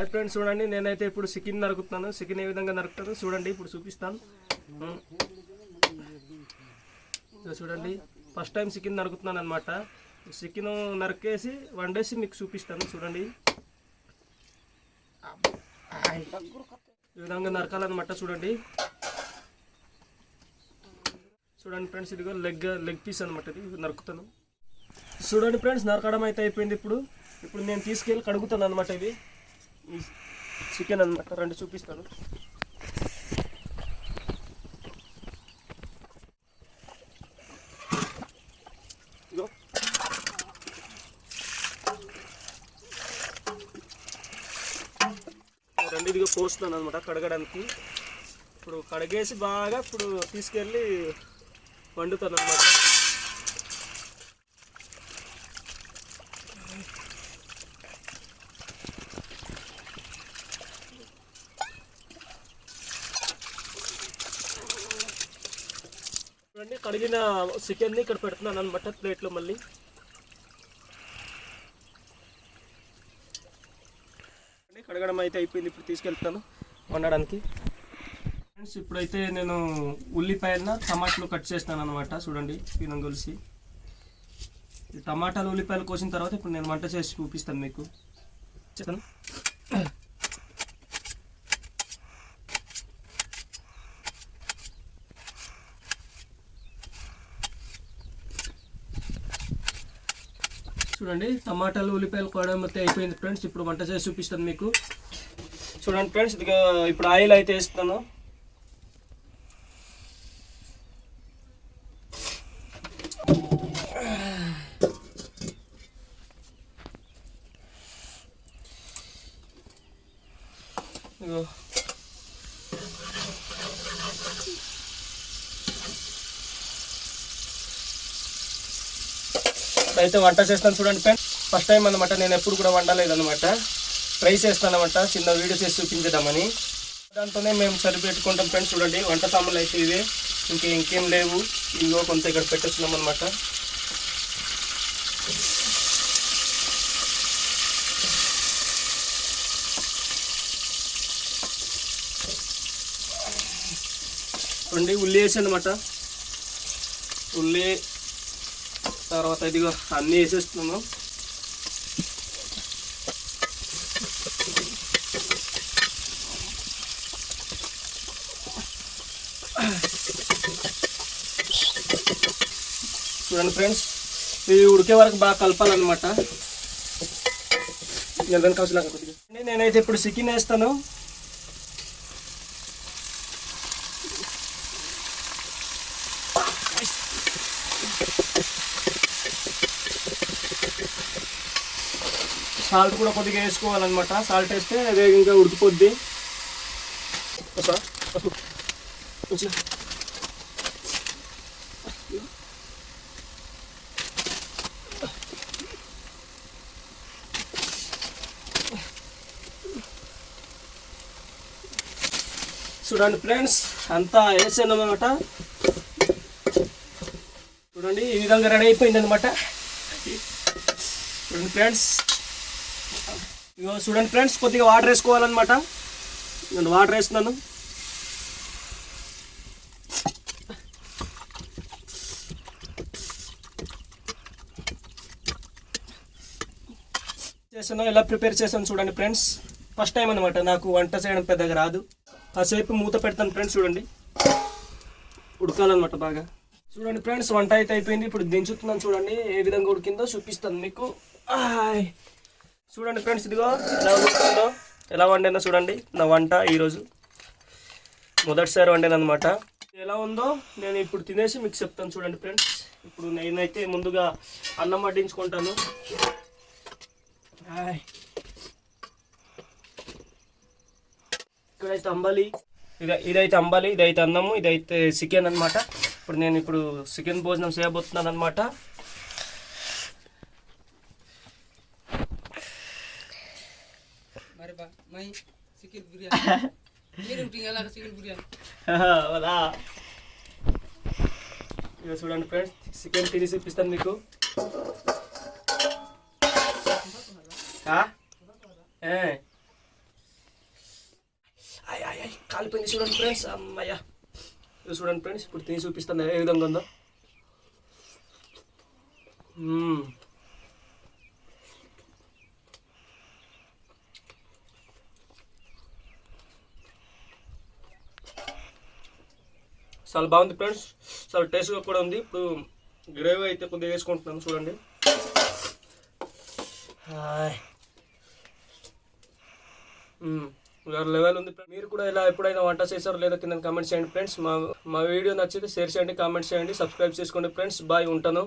Hi friends చూడండి నేనైతే ఇప్పుడు చికెన్ నరుకుతున్నాను చికెన్ ఏ విధంగా నరుకుతాను చూడండి ఇప్పుడు చూపిస్తాను. చూడండి ఫస్ట్ టైం చికెన్ నరుకుతున్నాను అనమాట చికెన్ నరికేసి వండేసి మీకు చూపిస్తాను చూడండి. ఈ విధంగా నరకాలన్నమాట చూడండి. చూడండి ఫ్రెండ్స్ ఇదిగో లెగ్ లెగ్ పీస్ అనమాట ఇది నరుకుతాను. చూడండి ఫ్రెండ్స్ నరకడం అయితే అయిపోయింది ఇప్పుడు. ఇప్పుడు నేను తీసుకెళ్ళి కడుగుతాను అనమాట ఇది. ఈ చికెన్ అనమాట రెండు చూపిస్తాను. రెండిదిగా పోస్తున్నాను అనమాట కడగడానికి. ఇప్పుడు కడిగేసి బాగా ఇప్పుడు తీసుకెళ్ళి వండుతాను అనమాట కడిగిన చికెన్ని ఇక్కడ పెడుతున్నాను అనమాట ప్లేట్లో మళ్ళీ. కడగడం అయితే అయిపోయింది ఇప్పుడు తీసుకెళ్తాను వండడానికి. ఫ్రెండ్స్ ఇప్పుడైతే నేను ఉల్లిపాయల టమాటాలు కట్ చేస్తాను అనమాట చూడండి పీనం కొలిసి టమాటాలు ఉల్లిపాయలు కోసిన తర్వాత ఇప్పుడు నేను వంట చేసి చూపిస్తాను మీకు. చేస్తాను చూడండి టమాటాలు ఉల్లిపాయలు కూడా మొత్తం అయిపోయింది ఫ్రెండ్స్. ఇప్పుడు వంట చేసి చూపిస్తాను మీకు. చూడండి ఫ్రెండ్స్ ఇదిగా ఇప్పుడు ఆయిల్ అయితే వేస్తాను ఇదిగో అయితే వంట చేస్తాను చూడండి ఫ్రెండ్. ఫస్ట్ టైం అనమాట నేను ఎప్పుడు కూడా వండలేదు అనమాట ట్రై చేస్తాను అనమాట చిన్న వీడియో చేసి చూపించడమని దాంతోనే మేము సరిపెట్టుకుంటాం ఫ్రెండ్స్ చూడండి. వంట సామాన్లు అయితే ఇవే. ఇంకే ఇంకేం లేవు. ఇదిగో కొంత ఇక్కడ పెట్టేస్తున్నాం అనమాట చూడండి ఉల్లి వేసి అనమాట ఉల్లి తర్వాత ఇదిగో అన్నీ వేసేస్తున్నాను. చూడండి ఫ్రెండ్స్ ఇవి ఉడికే వరకు బాగా కలపాలన్నమాట. నేను దానికి కొద్దిగా. నేనైతే ఇప్పుడు చికెన్ వేస్తాను. సాల్ట్ కూడా కొద్దిగా వేసుకోవాలన్నమాట. సాల్ట్ వేస్తే వేగంగా ఉడికిపోద్ది. వస్తా? చూడండి ఫ్రెండ్స్ అంతా వేసాను అనమాట చూడండి ఈ విధంగా రెడీ అయిపోయింది అనమాట చూడండి ఫ్రెండ్స్. ఇగో చూడండి ఫ్రెండ్స్ కొద్దిగా వాటర్ వేసుకోవాలన్నమాట. నేను వాటర్ వేస్తున్నాను. చేసాను ఎలా ప్రిపేర్ చేశాను చూడండి ఫ్రెండ్స్ ఫస్ట్ టైం అనమాట నాకు వంట చేయడం పెద్దగా రాదు. కాసేపు మూత పెడతాను ఫ్రెండ్స్ చూడండి. ఉడకాలన్నమాట బాగా. చూడండి ఫ్రెండ్స్ వంట అయితే అయిపోయింది. ఇప్పుడు దించుతున్నాను చూడండి ఏ విధంగా ఉడికిందో చూపిస్తాను మీకు. చూడండి ఫ్రెండ్స్ ఇదిగో ఎలా వండుతుందో ఎలా వండానో చూడండి నా వంట ఈరోజు మొదటిసారి వండాను అనమాట ఎలా ఉందో నేను ఇప్పుడు తినేసి మీకు చెప్తాను చూడండి ఫ్రెండ్స్. ఇప్పుడు నేనైతే ముందుగా అన్నం వడ్డించుకుంటాను. ఇక్కడైతే అంబలి. ఇది ఇదైతే అంబలి ఇదైతే అన్నము ఇదైతే చికెన్ అనమాట ఇప్పుడు నేను ఇప్పుడు చికెన్ భోజనం చేయబోతున్నాను అనమాట Pak, mai sikit biryani. Ini tinggal ada sikit biryani. అలా ఇక చూడండి ఫ్రెండ్స్ చికెన్ తిని చూపిస్తాను మీకు కాలిపోయింది చూడండి ఫ్రెండ్స్ అమ్మయ్య ఇది చూడండి ఫ్రెండ్స్ ఇప్పుడు తిని చూపిస్తాను ఏ విధంగా ఉందో చాలా బాగుంది ఫ్రెండ్స్. చాలా టేస్ట్గా కూడా ఉంది. ఇప్పుడు గ్రేవీ అయితే కొద్దిగా వేసుకుంటున్నాను చూడండి. వేరే లెవెల్ ఉంది మీరు కూడా ఇలా ఎప్పుడైనా వంట చేశారో లేదో కింద కామెంట్ చేయండి ఫ్రెండ్స్. మా మా వీడియో నచ్చితే షేర్ చేయండి కామెంట్ చేయండి సబ్స్క్రైబ్ చేసుకోండి ఫ్రెండ్స్. బాయ్ ఉంటాను.